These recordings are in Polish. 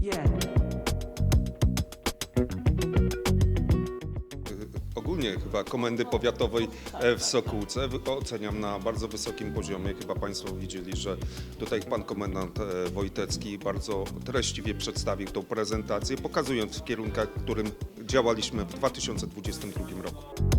Yeah. Ogólnie chyba komendy powiatowej e, w Sokółce oceniam na bardzo wysokim poziomie. Chyba Państwo widzieli, że tutaj pan komendant e, Wojtecki bardzo treściwie przedstawił tą prezentację, pokazując w kierunkach, w którym działaliśmy w 2022 roku.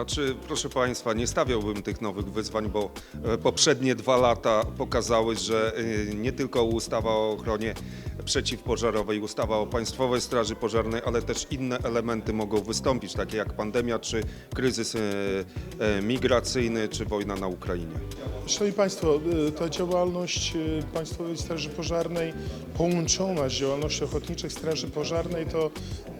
Znaczy, proszę Państwa, nie stawiałbym tych nowych wyzwań, bo e, poprzednie dwa lata pokazały, że e, nie tylko ustawa o ochronie przeciwpożarowej, ustawa o Państwowej Straży Pożarnej, ale też inne elementy mogą wystąpić, takie jak pandemia, czy kryzys e, e, migracyjny, czy wojna na Ukrainie. Szanowni Państwo, y, ta działalność Państwowej Straży Pożarnej połączona z działalnością Ochotniczych Straży Pożarnej to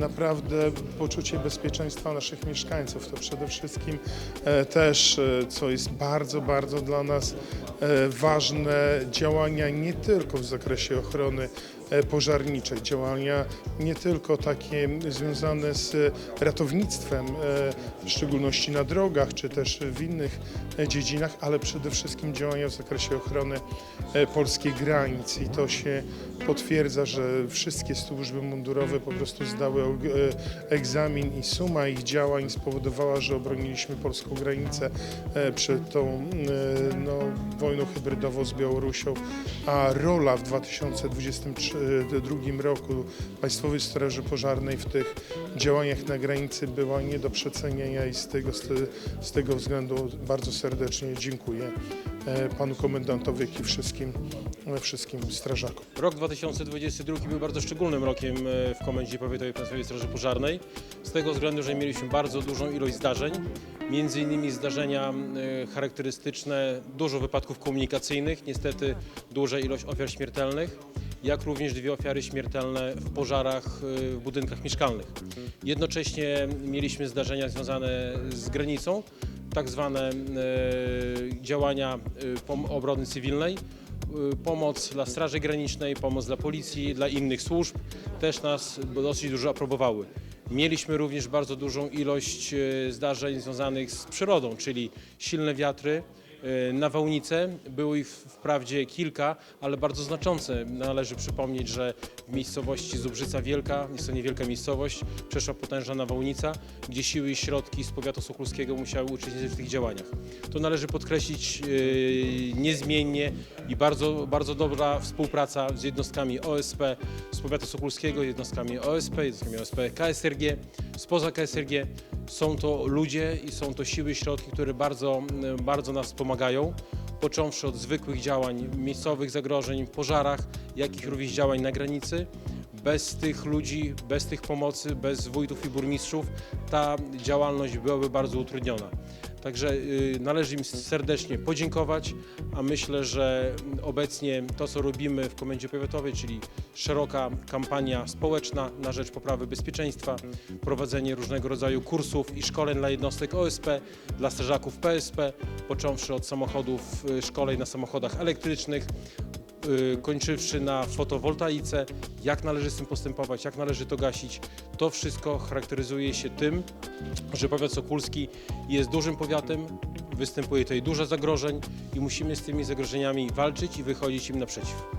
naprawdę poczucie bezpieczeństwa naszych mieszkańców. To przede wszystkim e, też, e, co jest bardzo, bardzo dla nas e, ważne, działania nie tylko w zakresie ochrony e, pożarniczej, działania nie tylko takie związane z ratownictwem, e, w szczególności na drogach, czy też w innych e, dziedzinach, ale przede wszystkim działania w zakresie ochrony e, polskiej granic i to się potwierdza, że wszystkie służby mundurowe po prostu zdały e, egzamin i suma ich działań spowodowała, że obroniliśmy polską granicę e, przed tą e, no, wojną hybrydową z Białorusią, a rola w 2022 roku Państwowej Straży Pożarnej w tych działaniach na granicy była nie do przecenienia i z tego, z tego względu bardzo serdecznie dziękuję e, panu komendantowi, jak i wszystkim, e, wszystkim strażakom. Rok 2022 był bardzo szczególnym rokiem e, w Komendzie Powiatowej Państwowej Straży Pożarnej, z tego względu, że mieliśmy bardzo dużą ilość zdarzeń, między innymi zdarzenia charakterystyczne, dużo wypadków komunikacyjnych, niestety duża ilość ofiar śmiertelnych, jak również dwie ofiary śmiertelne w pożarach e, w budynkach mieszkalnych. Jednocześnie mieliśmy zdarzenia związane z granicą, tak zwane e, działania pom- obrony cywilnej, y, pomoc dla Straży Granicznej, pomoc dla policji, dla innych służb też nas dosyć dużo aprobowały. Mieliśmy również bardzo dużą ilość y, zdarzeń związanych z przyrodą, czyli silne wiatry, y, nawałnice. Było ich wprawdzie kilka, ale bardzo znaczące. Należy przypomnieć, że w miejscowości Zubrzyca Wielka, jest to niewielka miejscowość, przeszła potężna nawałnica, gdzie siły i środki z powiatu sokulskiego musiały uczestniczyć w tych działaniach. To należy podkreślić yy, niezmiennie i bardzo, bardzo dobra współpraca z jednostkami OSP z powiatu sokulskiego, jednostkami OSP, jednostkami OSP KSRG, spoza KSRG. Są to ludzie i są to siły środki, które bardzo, bardzo nas pomagają począwszy od zwykłych działań, miejscowych zagrożeń, pożarach, jak i również działań na granicy. Bez tych ludzi, bez tych pomocy, bez wójtów i burmistrzów ta działalność byłaby bardzo utrudniona. Także y, należy im serdecznie podziękować, a myślę, że obecnie to, co robimy w Komendzie Powiatowej, czyli szeroka kampania społeczna na rzecz poprawy bezpieczeństwa, prowadzenie różnego rodzaju kursów i szkoleń dla jednostek OSP, dla strażaków PSP, począwszy od samochodów, y, szkoleń na samochodach elektrycznych, kończywszy na fotowoltaice, jak należy z tym postępować, jak należy to gasić. To wszystko charakteryzuje się tym, że powiat sokulski jest dużym powiatem, występuje tutaj dużo zagrożeń i musimy z tymi zagrożeniami walczyć i wychodzić im naprzeciw.